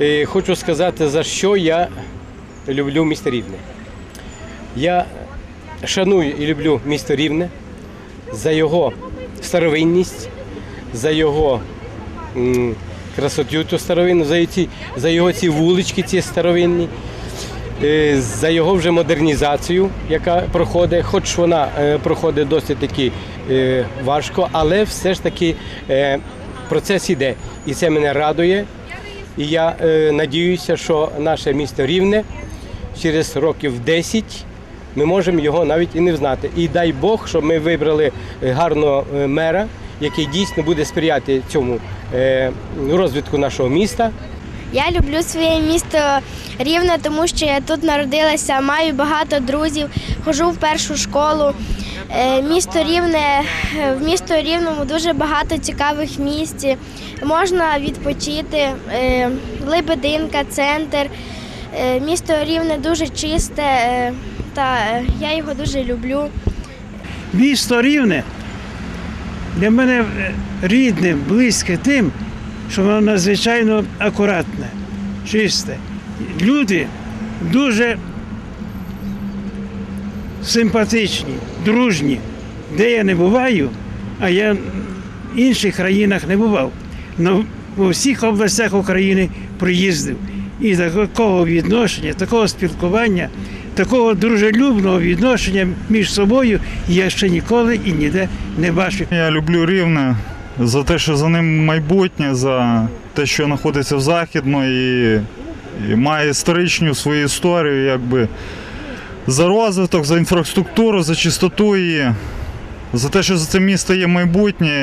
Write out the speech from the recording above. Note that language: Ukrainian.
Е, Хочу сказати, за що я люблю місто Рівне. Я шаную і люблю місто Рівне за його старовинність, за його м, красоту ту старовинну, за, ці, за його ці вулички, ці старовинні, е, за його вже модернізацію, яка проходить, хоч вона е, проходить досить таки важко, але все ж таки процес іде. І це мене радує. І я е, надіюся, що наше місто Рівне через років 10 ми можемо його навіть і не взнати. І дай Бог, щоб ми вибрали е, гарного е, мера, який дійсно буде сприяти цьому е, розвитку нашого міста. Я люблю своє місто Рівне, тому що я тут народилася, маю багато друзів, ходжу в першу школу. Е, Місто Рівне, в місто Рівному дуже багато цікавих місць. Можна відпочити. Е, Лебединка, центр. Е, Місто Рівне дуже чисте, та я його дуже люблю. Місто рівне для мене рідне, близьке тим, що воно надзвичайно акуратне, чисте. Люди дуже симпатичні, дружні. Де я не буваю, а я в інших країнах не бував. Но у всіх областях України приїздив. І такого відношення, такого спілкування, такого дружелюбного відношення між собою я ще ніколи і ніде не бачив. Я люблю рівне за те, що за ним майбутнє, за те, що знаходиться в західно і, і має історичну свою історію, якби за розвиток, за інфраструктуру, за чистоту і за те, що за це місто є майбутнє.